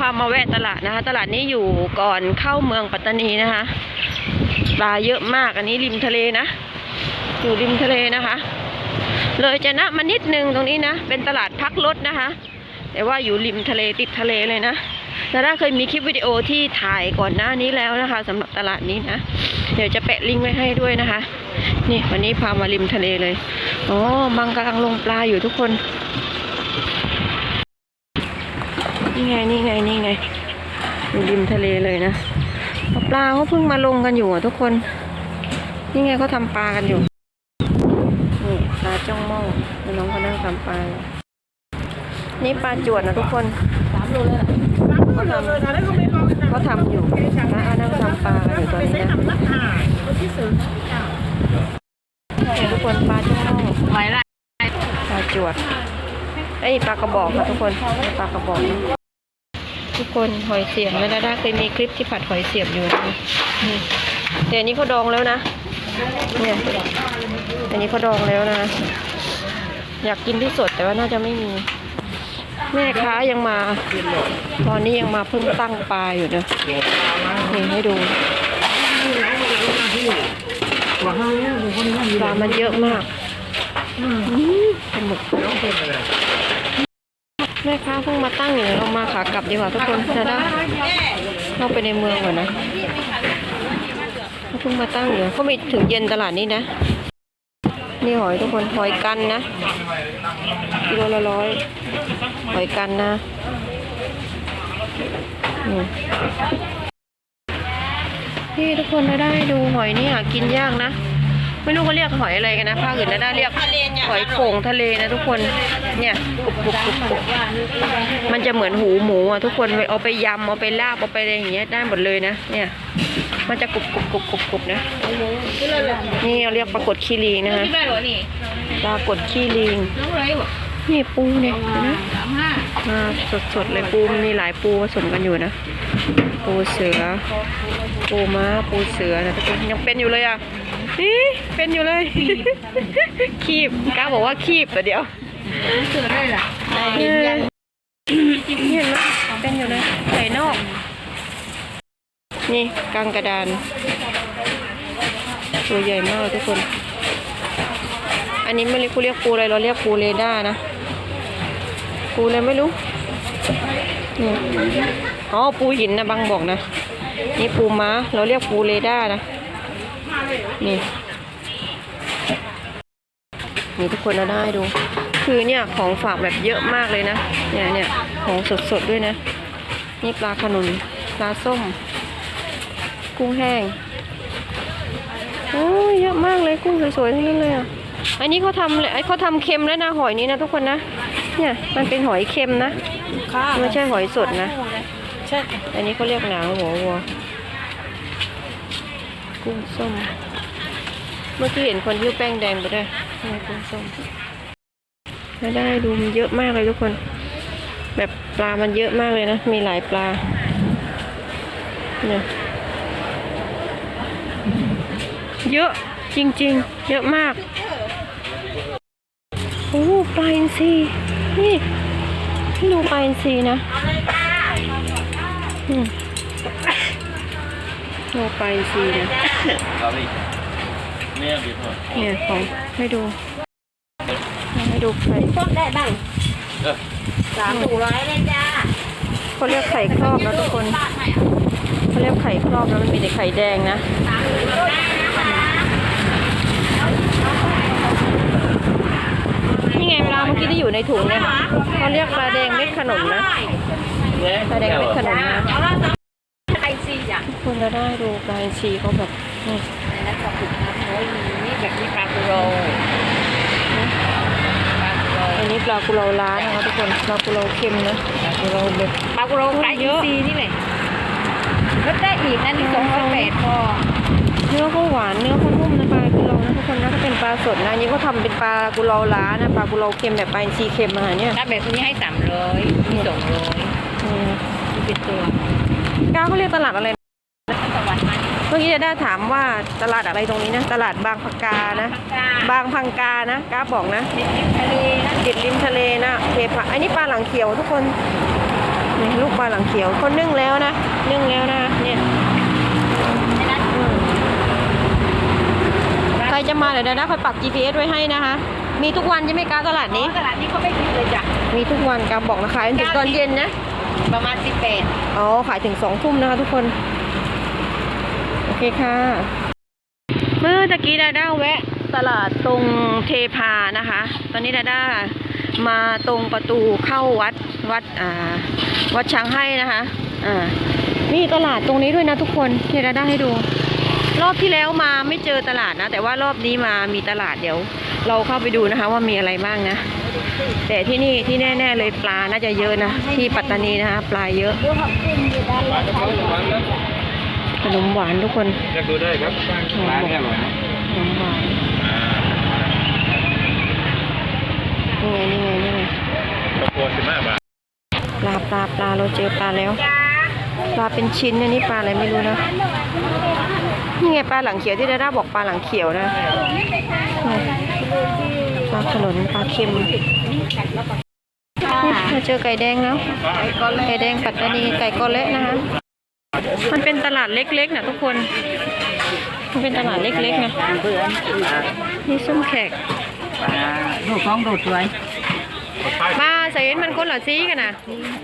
พามาแวะตลาดนะคะ ตลาดนี้อยู่ก่อนเข้าเมืองปัตตานีนะคะปลาเยอะมากอันนี้ริมทะเลนะ อยู่ริมทะเลนะคะ เลยจะนะมานิดนึงตรงนี้นะ เป็นตลาดพักรถนะคะ แต่ว่าอยู่ริมทะเลติดทะเลเลยนะดาด้าเคยมีคลิปวิดีโอที่ถ่ายก่อนหน้านี้แล้วนะคะสำหรับตลาดนี้นะ เดี๋ยวจะแปะลิงก์ไว้ให้ด้วยนะคะ นี่วันนี้พามาริมทะเลเลย อ๋อบังกำลังลงปลาอยู่ทุกคน นี่ไงนี่ไงนี่ไงอยู่ริมทะเลเลยนะปลาเขาเพิ่งมาลงกันอยู่อะทุกคน นี่ไงเขาทำปลากันอยู่นี่ปลาจ้องม้อแล้วน้องก็นั่งทำปลานี่ปลาจวดนะทุกคนสามโลเลยเขาทำเขาทำอยู่นะนั่งทำปลาอยู่ตอนนี้นะทุกคนปลาจ้องม้อไหวละปลาจวดไอ้ปลากระบอกค่ะทุกคนปลากระบอก ทุกคนหอยเสียบแม่ดาด้าเคยมีคลิปที่ผัดหอยเสียบอยู่นะนี่แต่อันนี้เขาดองแล้วนะเนี่ยอันนี้เขาดองแล้วนะ อยากกินที่สดแต่ว่าน่าจะไม่มี แม่ค้ายังมา ตอนนี้ยังมาเพิ่งตั้งปลาอยู่นะนี่ให้ดูปลามันเยอะมากปลาหมึก แม่ค้าเพิ่งมาตั้งอยู่เรามาขากลับดีกว่าทุกคนจะได้เข้าไปในเมืองก่อนนะเพิ่งมาตั้งอยู่เขาไม่ถึงเย็นตลาดนี้นะ นี่หอยทุกคนหอยกันนะกิโลละร้อยหอยกันนะนี่ทุกคนเราได้ดูหอยนี่หากินยากนะ ไม่รู้เขาเรียกหอยอะไรกันนะภาคอื่นนะได้เรียกหอยโข่งทะเลนะทุกคนเนี่ยกรุบกรุบกรุบกรุบมันจะเหมือนหูหมูอะทุกคนเอาไปยำเอาไปลาบเอาไปอะไรอย่างเงี้ยได้หมดเลยนะ เนี่ย มันจะกรุบกรุบกรุบกรุบกรุบนะนี่เราเรียกปรากฏขี้ลิงนะคะที่บ้านหรอนี่ปรากฏขี้ลิงน้องไรวะนี่ปูเนี่ยเห็นไหมสามห้ามาสดๆเลยปูมันมีหลายปูผสมกันอยู่นะ ปูเสือ ปูม้าปูเสือนะทุกคนยังเป็นอยู่เลยอะ นี่เป็นอยู่เลย คีบก้าบอกว่าคีบแต่เดียวเสือได้ล่ะเออเห็นไหมเป็นอยู่เลยไก่นอก นี่กลางกระดาน ตัวใหญ่มากทุกคน อันนี้ไม่เรียกกูเรียกปูอะไรเราเรียกปูเรดาร์นะ ปูอะไรไม่รู้นี่อ๋อปูหินนะบางบอกนะ นี่ปูม้าเราเรียกปูเรดาร์นะ นี่ นี่ทุกคนเราได้ดู คือเนี่ยของฝากแบบเยอะมากเลยนะ เนี่ยเนี่ยของสดๆด้วยนะ นี่ปลาขนุน ปลาส้ม กุ้งแห้งโอ้ยเยอะมากเลยกุ้งสวยๆทั้งนั้นเลยอะ อันนี้เขาทำเลยไอ้เขาทำเค็มแล้วนะหอยนี้นะทุกคนนะ เนี่ยมันเป็นหอยเค็มนะค่ะไม่ใช่หอยสดนะ ใช่ อันนี้เขาเรียกหนังหัววัว กุ้งส้ม เมื่อกี้เห็นคนยิ้วแป้งแดงไปด้วยนี่กุ้งส้มแล้วได้ดูมันเยอะมากเลยทุกคน แบบปลามันเยอะมากเลยนะ มีหลายปลาเนี่ยเยอะจริงๆ เยอะมากโอ้ปลาอินทรีนี่ให้ดูปลาอินทรีนะอืมดูปลาอินทรีนะ เนี่ยเดี๋ยวก่อนเนี่ยของให้ดูให้ดูไข่ชอบได้บ้างเออสามถุงร้อยเลยจ้าเขาเรียกไข่ครอบนะทุกคนเขาเรียกไข่ครอบแล้วมันมีแต่ไข่แดงนะนี่ไงปลาเมื่อกี้ที่อยู่ในถุงเนี่ยเขาเรียกปลาแดงเม็ดขนุนนะปลาแดงเม็ดขนุนนะไอซีอะ คุณจะได้ดูปลาอินทรีเขาแบบนี่ในนั้นขอบคุณครับโอ้ยนี่แบบนี้ปลากุโรปลากุโรอันนี้ปลากุเลาล้านะคะทุกคนปลากุเลาเค็มนะปลากุเลาแบบปลากุโรไก่อินซีนี่แหละลดได้อีกนั่นที่สองร้อยแปดพอเนื้อเขาหวานเนื้อเขานุ่มนะปลากุเลานะทุกคนนะถ้าเป็นปลาสดนะอันนี้เขาทำเป็นปลากุเลาล้านะปลากุเลาเค็มแบบปลาอินทรีเค็มมาเนี่ยถ้าแบบนี้ให้สามร้อยมีสองร้อยอืมที่เป็นตัวก้าวเขาเรียกตลาดอะไรนะ สวรรค์มัน เมื่ อกี้จะได้ถามว่าตลาดอะไรตรงนี้นะ ตลาดบางพังกานะกลางบางพังกานะก้าวบอกนะทะเลนะติดริมทะเลนะโอเคปะอันนี้ปลาหลังเขียวทุกคนนนี่ลูกปลาหลังเขียวเขานึ่งแล้วนะนึ่งแล้วนะเนี่ยอืมใครจะมาเดี๋ยวนะคอยปัก GPS ไว้ให้นะคะ มีทุกวันใช่ไหมคะตลาดนี้ตลาดนี้เขาไม่คิดเลยจ้ะมีทุกวันกาบอกนะคะถึงตอนเย็นนะประมาณสิบแปดอ๋อขายถึงสองทุ่มนะคะทุกคนโอ เคค่ะ เมื่อตะกี้ดาด้าแวะตลาดตรงเทพานะคะ ตอนนี้ดาด้ามาตรงประตูเข้าวัดวัดอ่าวัดช้างให้นะคะอ่ามีตลาดตรงนี้ด้วยนะทุกคนเดี๋ยวดาด้าให้ดู รอบที่แล้วมาไม่เจอตลาดนะ แต่ว่ารอบนี้มามีตลาดเดี๋ยว เราเข้าไปดูนะคะ ว่ามีอะไรบ้างนะ แต่ที่นี่ที่แน่ ๆ เลยปลาน่าจะเยอะนะ ที่ปัตตานีนะคะ ปลาเยอะ ขอบคุณอยู่ด้านหลังเขาขนมหวานทุกคนเลือกดูได้ครับร้านนี้อร่อยนะขนมหวานนี่ไงนี่ไงนี่ไงตะโกนสิบห้าบาทปลาปลาปลาเราเจอปลาแล้วปลาเป็นชิ้นนะนี่ปลาอะไรไม่รู้นะนี่ไงปลาหลังเขียวที่ดาด้าบอกปลาหลังเขียวนะนี่ปลาขนนปลาเค็มนี่เราเจอไก่แดงแล้วไก่แดงปัตตานีไก่กอเละนะคะ มันเป็นตลาดเล็กๆนะทุกคน มันเป็นตลาดเล็กๆนะเบื่อนี่ส้มแขกดูของดูสวยปลาใส่มันคนละซีกันนะ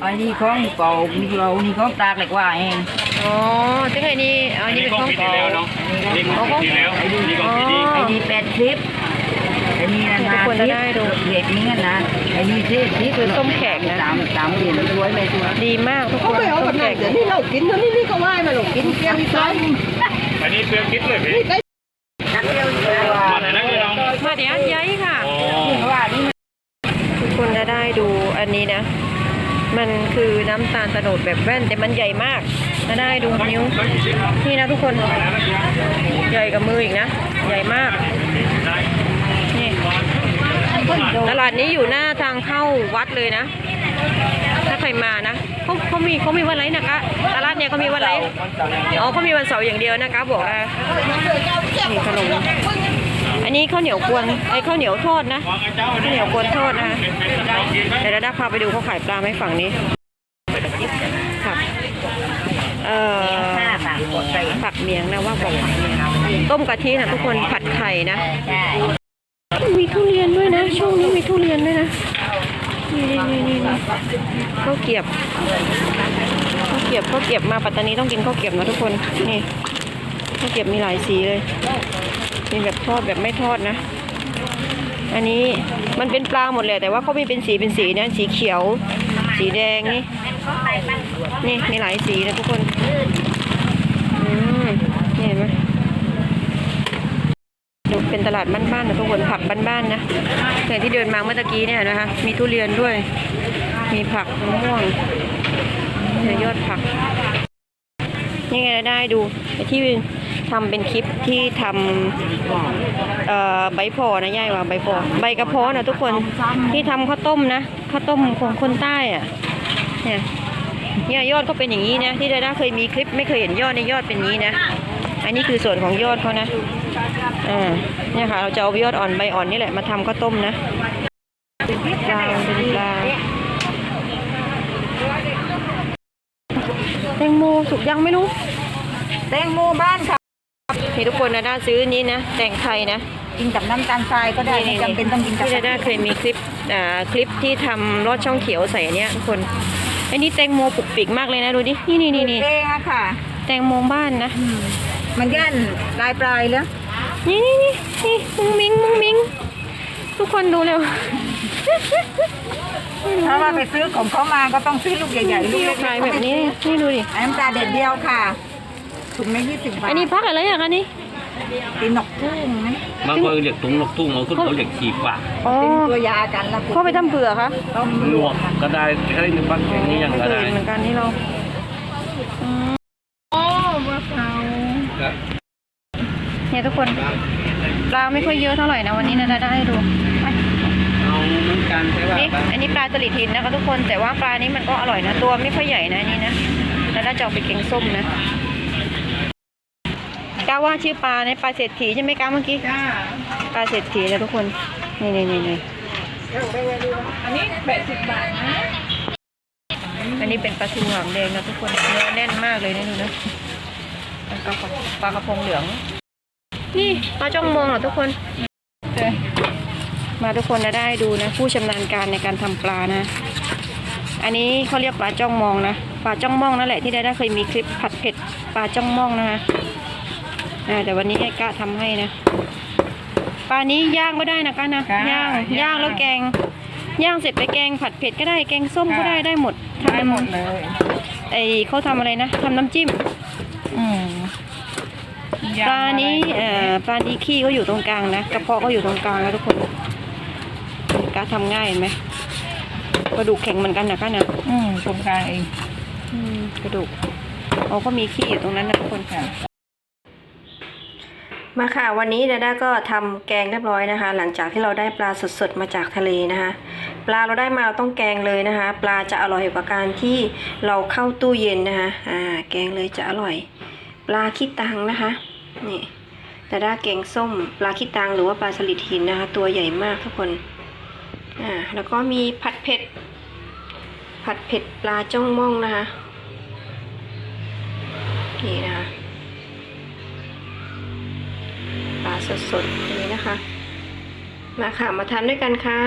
อันนี้ของเก่ามีเรานี่ของตากเหล็กว่าเองอ๋อซึ่งไอ้นี่อันนี้เป็นของปีเก่าที่แล้วเนาะนี่ของปีที่แล้วนี่ของปีนี้ไอ้นี่แปดสิบไอ้ นี่นะทุกคนจะได้ดูเด็กนี้นะไอ้นี่สิสิคือส้มแขกนะสามสามเหรียญสวยไหมสวยดีมากทุกคนส้มแขกเดี๋ยวนี้เรากินแล้วนี่นี่ก็ไหว้มาหรอกกินเกลียวอีกซ้อันนี้เพื่อคิดเลยพี่ำนักเดียวอยู่เลยว่ามาไหนนั่งเลยน้องมาเดี๋ยวย้ายค่ะอ๋อว่านี่ทุกคนจะได้ดูอันนี้นะ มันคือน้ำตาลตะโนดแบบแว่นแต่มันใหญ่มากจะได้ดูนิ้วนี่นะทุกคนใหญ่กับมืออีกนะ ใหญ่มากนี่ต ลาดนี้อยู่หน้าทางเข้าวัดเลยนะ ถ้าใครมานะเขาเขามีเขามีวันไรนะคะตลาดเนี่ยเขามีวันไรอ๋อเขามีวันเสาร์อย่างเดียวนะคะบอกนะนี่ขนมอันนี้ข้าวเหนียวกวนไอ้ข้าวเหนียวทอดนะข้าวเหนียวกวนทอดนะคะเดี๋ยวเราได้พาไปดูเขาขายปลาไหมฝั่งนี้ครับเอ่อห้าบาทหมดไปผักเมียงนะว่าบอกผักเมียงต้มกะทินะทุกคนผัดไข่นะมีทุเรียนด้วยนะช่วงนี้ นี่นี่นี่นี่ข้าวเกียบข้าวเกียบข้าวเกียบมาปัตตานีต้องกินข้าวเกียบนะทุกคนนี่ข้าวเกียบมีหลายสีเลยมีแบบทอดแบบไม่ทอดนะ อันนี้มันเป็นปลาหมดเลยแต่ว่าเขามีเป็นสีเป็นสีนะสีเขียว สีแดงนี่นี่มีหลายสีนะทุกคน อืมนี่เห็นไหม ดูเป็นต ลาดบ้านๆนะทุกคนผักบ้านๆนะอย่างที่เดินมาเมื่อตะกี้เนี่ยนะคะ มีทุเรียนด้วย มีผักมะม่วงเนี่ยยอดผักนี่ไงได้ดูที่ทำเป็นคลิปที่ทำใบพอนะย่ายว่าใบพอใบกระเพาะนะทุกคนที่ทำข้าวต้มนะข้าวต้มของคนใต้อะเนี่ยเนี่ยยอดก็เป็นอย่างนี้นะที่ดด้าเคยมีคลิปไม่เคยเห็นยอดในยอดเป็นนี้นะ อันนี้คือส่วนของยอดเขานะอ่าเนี่ยค่ะ เราจะเอายอดอ่อนใบอ่อนนี่แหละมาทำข้าวต้มนะปลาเป็นปลาแตงโมสุกยังไม่รู้ แตงโมบ้านค่ะนี่ทุกคนนะด้าซื้อนี้นะแต่งไทยนะกินกับน้ำตาลทรายก็ได้ไม่จำเป็นต้องกินกับที่ดาด้าเคยมีคลิปอ่าคลิปที่ทำรอดช่องเขียวใส่อันเนี้ยทุกคนอันนี้แตงโมปุกปิกมากเลยนะดูดินี่นี่นี่นี่เองอะค่ะ แตงโมบ้านนะ มันย่านลายปลายแล้วนี่นี่นี่นี่มุ้งมิ้งมุ้งมิ้งทุกคนดูเร็วถ้าว่าไปซื้อของเขามาก็ต้องซื้อลูกใหญ่ๆลูกที่เล็กขายแบบนี้ นี่ดูดิอันน้ำตาเด็ดเดียวค่ะถุงละยี่สิบบาทอันนี้พักอะไรอย่างอันนี้กินนกทุ่งนะบางคนเรียกตุ้งนกตุ้งบางคนเขาเรียกขีปากอ๋อเป็นตัวยากันแล้วเข้าไปทำเผื่อคะต้มลวกก็ได้ใช้ในบ้านแข็งนี่ยังไม่ก็เคยได้เห็นเหมือนกันนี่เราอืม โอ้มะพร้าว เนี่ย ทุกคนปลาไม่ค่อยเยอะเท่าไหร่นะวันนี้นะได้ให้ดูไปเอาเหมือนกันใช่ป่ะนี่อันนี้ปลาสลิดหินนะคะทุกคนแต่ว่าปลานี้มันก็อร่อยนะตัวไม่ค่อยใหญ่นะอันนี่นะแล้วน่าจะเอาไปแกงส้มนะก้าว่าชื่อปลาเนี่ยปลาเศรษฐีใช่ไหมก้าเมื่อกี้จ้าปลาเศรษฐีนะทุกคนนี่นี่นี่นี่อันนี้แปดสิบบาทนะอันนี้เป็นปลาทูหางแดงนะทุกคนเนื้อแน่นมากเลยนะดูนะปลากระพงปลากระพงเหลือง นี่ปลาจ้องมองเหรอทุกคน มาทุกคนจะได้ดูนะ ผู้ชำนาญการในการทำปลานะ อันนี้เขาเรียกปลาจ้องมองนะปลาจ้องมองนั่นแหละที่ได้ได้เคยมีคลิปผัดเผ็ดปลาจ้องมองนะคะอ่าแต่วันนี้ให้กะทำให้นะปลานี้ย่างก็ได้นะกะนะค่ะย่างย่างย่างแล้วแกงย่างเสร็จไปแกงผัดเผ็ดก็ได้แกงส้มก็ค่ะได้ได้หมดทำได้หมดเลยไอเขาทำอะไรนะทำน้ำจิ้ม อืม ปลานี้เอ่อปลานี้ขี้ก็อยู่ตรงกลางนะกระเพาะก็อยู่ตรงกลางนะทุกคนกะทำง่ายเห็นไหมกระดูกแข็งเหมือนกันนะกะนะอืมตรงกลางเองอืมกระดูกอ๋อก็มีขี้อยู่ตรงนั้นนะทุกคนค่ะ มาค่ะ วันนี้ดาด้าก็ทำแกงเรียบร้อยนะคะ หลังจากที่เราได้ปลาสดๆมาจากทะเลนะคะ ปลาเราได้มาเราต้องแกงเลยนะคะ ปลาจะอร่อยกว่าการที่เราเข้าตู้เย็นนะคะ อ่า แกงเลยจะอร่อย ปลาขี้ตังนะคะ นี่ดาด้าแกงส้มปลาขี้ตังหรือว่าปลาสลิดหินนะคะ ตัวใหญ่มากทุกคนอ่าแล้วก็มีผัดเผ็ด ผัดเผ็ดปลาจ้องม่องนะคะนี่นะคะปลาสดๆนี้นะคะ มาค่ะมาทานด้วยกันค่ะ